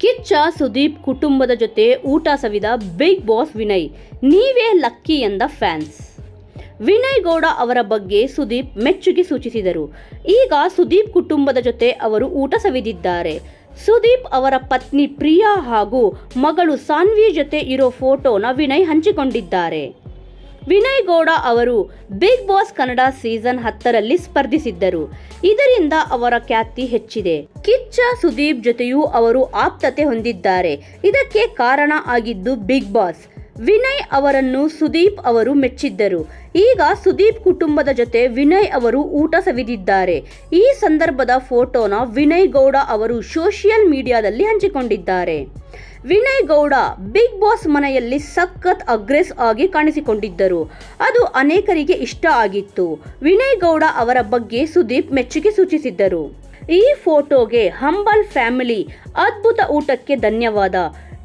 ಕಿಚ್ಚ ಸುದೀಪ್ ಕುಟುಂಬದ ಜೊತೆ ಊಟ ಸವಿದ ಬಿಗ್ ಬಾಸ್ ವಿನಯ್, ನೀವೇ ಲಕ್ಕಿ ಎಂದ ಫ್ಯಾನ್ಸ್. ವಿನಯ್ ಗೌಡ ಅವರ ಬಗ್ಗೆ ಸುದೀಪ್ ಮೆಚ್ಚುಗೆ ಸೂಚಿಸಿದರು. ಈಗ ಸುದೀಪ್ ಕುಟುಂಬದ ಜೊತೆ ಅವರು ಊಟ ಸವಿದಿದ್ದಾರೆ. ಸುದೀಪ್ ಅವರ ಪತ್ನಿ ಪ್ರಿಯಾ ಹಾಗೂ ಮಗಳು ಸಾನ್ವಿ ಜೊತೆ ಇರೋ ಫೋಟೋನ ವಿನಯ್ ಹಂಚಿಕೊಂಡಿದ್ದಾರೆ. ವಿನಯ್ ಗೌಡ ಅವರು ಬಿಗ್ ಬಾಸ್ ಕನ್ನಡ ಸೀಸನ್ ಹತ್ತರಲ್ಲಿ ಸ್ಪರ್ಧಿಸಿದ್ದರು. ಇದರಿಂದ ಅವರ ಖ್ಯಾತಿ ಹೆಚ್ಚಿದೆ. ಕಿಚ್ಚ ಸುದೀಪ್ ಜೊತೆಯೂ ಅವರು ಆಪ್ತತೆ ಹೊಂದಿದ್ದಾರೆ. ಇದಕ್ಕೆ ಕಾರಣ ಆಗಿದ್ದು ಬಿಗ್ ಬಾಸ್. ವಿನಯ್ ಅವರನ್ನು ಸುದೀಪ್ ಅವರು ಮೆಚ್ಚಿದ್ದರು. ಈಗ ಸುದೀಪ್ ಕುಟುಂಬದ ಜೊತೆ ವಿನಯ್ ಅವರು ಊಟ ಸವಿದಿದ್ದಾರೆ. ಈ ಸಂದರ್ಭದ ಫೋಟೋನ ವಿನಯ್ ಗೌಡ ಅವರು ಸೋಷಿಯಲ್ ಮೀಡಿಯಾದಲ್ಲಿ ಹಂಚಿಕೊಂಡಿದ್ದಾರೆ. ವಿನಯ್ ಗೌಡ ಬಿಗ್ ಬಾಸ್ ಮನೆಯಲ್ಲಿ ಸಖತ್ ಅಗ್ರೆಸ್ ಆಗಿ ಕಾಣಿಸಿಕೊಂಡಿದ್ದರು. ಅದು ಅನೇಕರಿಗೆ ಇಷ್ಟ ಆಗಿತ್ತು. ವಿನಯ್ ಗೌಡ ಅವರ ಬಗ್ಗೆ ಸುದೀಪ್ ಮೆಚ್ಚುಗೆ ಸೂಚಿಸಿದ್ದರು. ಈ ಫೋಟೋಗೆ ಹಂಬಲ್ ಫ್ಯಾಮಿಲಿ ಅದ್ಭುತ ಊಟಕ್ಕೆ ಧನ್ಯವಾದ.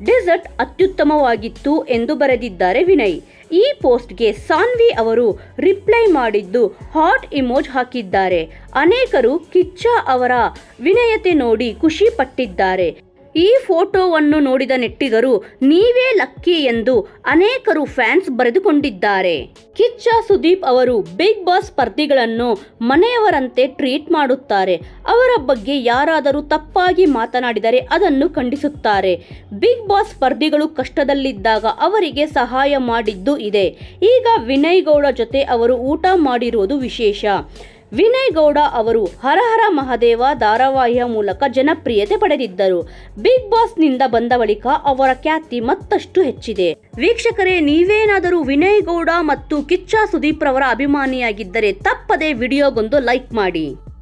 ಡೆಸರ್ಟ್ ಅತ್ಯುತ್ತಮವಾಗಿತ್ತು ಎಂದು ಬರೆದಿದ್ದಾರೆ ವಿನಯ್. ಈ ಪೋಸ್ಟ್ಗೆ ಸಾನ್ವಿ ಅವರು ರಿಪ್ಲೈ ಮಾಡಿದ್ದು ಹಾಟ್ ಇಮೋಜ್ ಹಾಕಿದ್ದಾರೆ. ಅನೇಕರು ಕಿಚ್ಚ ಅವರ ವಿನಯತೆ ನೋಡಿ ಖುಷಿ ಪಟ್ಟಿದ್ದಾರೆ. ಈ ಫೋಟೋವನ್ನು ನೋಡಿದ ನೆಟ್ಟಿಗರು, ನೀವೇ ಲಕ್ಕಿ ಎಂದು ಅನೇಕರು ಫ್ಯಾನ್ಸ್ ಬರೆದುಕೊಂಡಿದ್ದಾರೆ. ಕಿಚ್ಚ ಸುದೀಪ್ ಅವರು ಬಿಗ್ ಬಾಸ್ ಸ್ಪರ್ಧಿಗಳನ್ನು ಮನೆಯವರಂತೆ ಟ್ರೀಟ್ ಮಾಡುತ್ತಾರೆ. ಅವರ ಬಗ್ಗೆ ಯಾರಾದರೂ ತಪ್ಪಾಗಿ ಮಾತನಾಡಿದರೆ ಅದನ್ನು ಖಂಡಿಸುತ್ತಾರೆ. ಬಿಗ್ ಬಾಸ್ ಸ್ಪರ್ಧಿಗಳು ಕಷ್ಟದಲ್ಲಿದ್ದಾಗ ಅವರಿಗೆ ಸಹಾಯ ಮಾಡಿದ್ದು ಇದೆ. ಈಗ ವಿನಯ್ ಗೌಡ ಜೊತೆ ಅವರು ಊಟ ಮಾಡಿರುವುದು ವಿಶೇಷ. ವಿನಯ್ ಗೌಡ ಅವರು ಹರಹರ ಮಹದೇವ ಧಾರಾವಾಹಿಯ ಮೂಲಕ ಜನಪ್ರಿಯತೆ ಪಡೆದಿದ್ದರು. ಬಿಗ್ ಬಾಸ್ನಿಂದ ಬಂದ ಬಳಿಕ ಅವರ ಖ್ಯಾತಿ ಮತ್ತಷ್ಟು ಹೆಚ್ಚಿದೆ. ವೀಕ್ಷಕರೇ, ನೀವೇನಾದರೂ ವಿನಯ್ ಗೌಡ ಮತ್ತು ಕಿಚ್ಚ ಸುದೀಪ್ ರವರ ಅಭಿಮಾನಿಯಾಗಿದ್ದರೆ ತಪ್ಪದೆ ವಿಡಿಯೋಗೊಂದು ಲೈಕ್ ಮಾಡಿ.